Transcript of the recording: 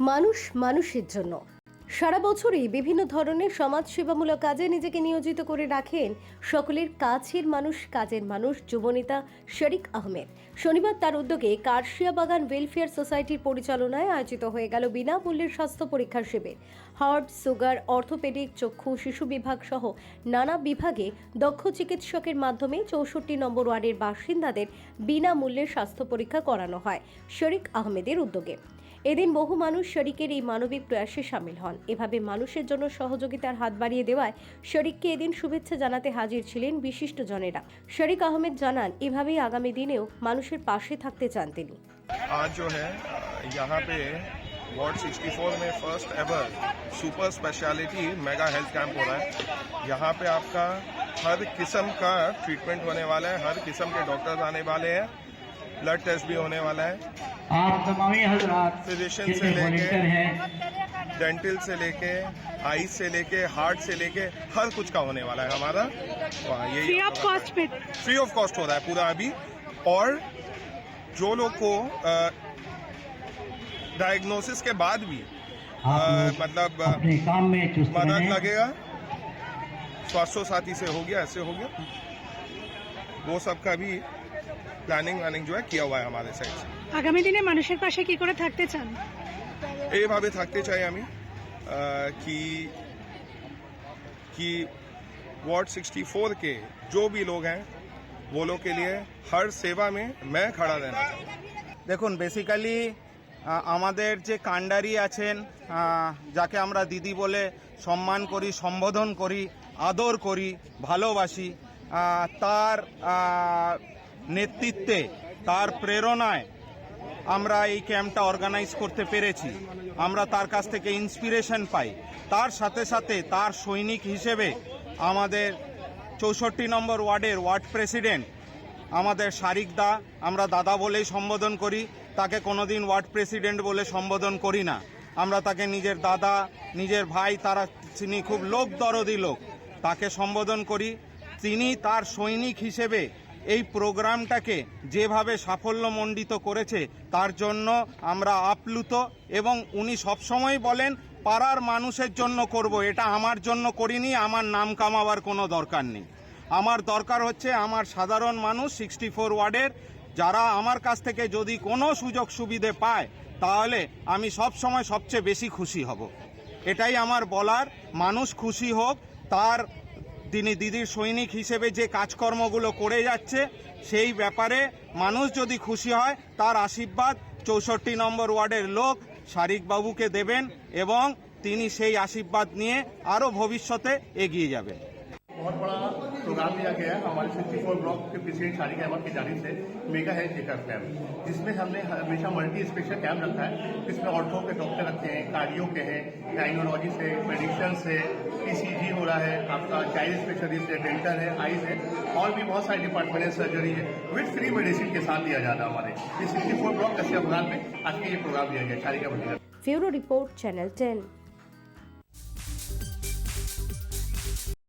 মানুষ মানুষের জন্য। সারা বছরই বিভিন্ন ধরনের সমাজসেবামূলক কাজে নিজেকে নিয়োজিত করে রাখেন সকলের কাছের মানুষ, কাজের মানুষ যুবনেতা শরিক আহমেদ। শনিবার তার উদ্যোগে কার্শিয়া বাগান ওয়েলফেয়ার সোসাইটির পরিচালনায় আয়োজিত হয়ে গেল বিনামূল্যের স্বাস্থ্য পরীক্ষার শিবির। হার্ট, সুগার, অর্থোপেডিক, চক্ষু, শিশু বিভাগ সহ নানা বিভাগে দক্ষ চিকিৎসকের মাধ্যমে চৌষট্টি নম্বর ওয়ার্ডের বাসিন্দাদের বিনামূল্যে স্বাস্থ্য পরীক্ষা করানো হয় শরিক আহমেদের উদ্যোগে। এদিন বহু মানুষ শরিকের এই মানবিক প্রয়াসে সামিল হন এভাবে মানুষের জন্য সহযোগিতার হাত বাড়িয়ে দেওয়ায় শরিককে এদিন শুভেচ্ছা জানাতে হাজির ছিলেন বিশিষ্ট জনেরা শরিক আহমেদ জানান এভাবেই আগামী দিনেও মানুষের পাশে থাকতে চান তিনি आज जो है यहाँ पे वार्ड 64 में first ever super speciality mega health camp हो रहा है यहाँ पे आपका हर किस्म का ट्रीटमेंट होने वाला है हर किस्म के डॉक्टर्स आने वाले हैं ब्लड टेस्ट भी होने वाला है। आप तमामी हजरात जितने से लेके- डेंटल से लेके आई से लेके हार्ट से लेके हर कुछ का होने वाला है हमारा। फ्री ऑफ़ कॉस्ट पे। फ्री ऑफ़ कॉस्ट हो रहा है पूरा अभी। और जो लोग को डायग्नोसिस के बाद भी मतलब काम में मदद लगेगा। स्वास्थ्य साथी से हो गया ऐसे हो गया। वो सब का भी प्लानिंग व्लानिंग जो है किया हुआ है हमारे साइड से আগামী দিনে মানুষের পাশে কি করে থাকতে চান এইভাবে থাকতে চাই আমি আহ, कि कि वार्ड 64 के जो भी लोग हैं वो लोग के लिए हर सेवा में मैं खड़ा रहना चाहूँगा দেখুন বেসিক্যালি আমাদের যে কাণ্ডারি আছেন আহ, যাকে আমরা দিদি বলে সম্মান করি সম্বোধন করি আদর করি ভালোবাসি আহ, তার আহ, নেতৃত্বে, তার প্রেরণায় আমরা এই ক্যাম্পটা অর্গানাইজ করতে পেরেছি। আমরা তার কাছ থেকে ইন্সপিরেশন পাই। তার সাথে সাথে তার সৈনিক হিসেবে আমাদের চৌষট্টি নম্বর ওয়ার্ডের ওয়ার্ড প্রেসিডেন্ট আমাদের শারিক দা, আমরা দাদা বলেই সম্বোধন করি, তাকে কোনোদিন ওয়ার্ড প্রেসিডেন্ট বলে সম্বোধন করি না। আমরা তাকে নিজের দাদা, নিজের ভাই, তারা তিনি খুব লোক দরদি লোক, তাকে সম্বোধন করি। তিনি তার সৈনিক হিসেবে এই প্রোগ্রামটাকে যেভাবে সাফল্যমণ্ডিত করেছে, তার জন্য আমরা আপ্লুত এবং উনি সবসময় বলেন, পাড়ার মানুষের জন্য করব, এটা আমার জন্য করিনি, আমার নাম কামাবার কোনো দরকার নেই। আমার দরকার হচ্ছে আমার সাধারণ মানুষ সিক্সটি ফোর ওয়ার্ডের, যারা আমার কাছ থেকে যদি কোনো সুযোগ সুবিধে পায়, তাহলে আমি সব সময় সবচেয়ে বেশি খুশি হব। এটাই আমার বলার, মানুষ খুশি হোক, তার তিনি দিদির সৈনিক হিসেবে যে কাজকর্মগুলো করে যাচ্ছে, সেই ব্যাপারে মানুষ যদি খুশি হয়, তার আশীর্বাদ চৌষট্টি নম্বর ওয়ার্ডের লোক শারিকবাবুকে দেবেন এবং তিনি সেই আশীর্বাদ নিয়ে আরও ভবিষ্যতে এগিয়ে যাবেন। बहुत बड़ा प्रोग्राम दिया गया है। हमारे सिक्सटी फोर ब्लॉक के प्रेसिडेंट शारिक अहमद की जानी से मेगा हेल्थ चेकअप कैंप जिसमें हमने हमेशा मल्टी स्पेशल कैंप रखा है। जिसमें ऑर्थो के डॉक्टर रखे हैं कार्डियो के हैं टाइनोलॉजी है मेडिकल है पीसीजी हो रहा है, आपका चाइल्ड स्पेशलिस्ट है डेंटल है आईज है, और भी बहुत सारे डिपार्टमेंट है सर्जरी है। विथ फ्री मेडिसिन के साथ दिया जाता है हमारे। इस सिक्सटी फोर ब्लॉक कश्यप में आज के ये प्रोग्राम दिया गया शारिका बटी ब्यूरो रिपोर्ट चैनल टेन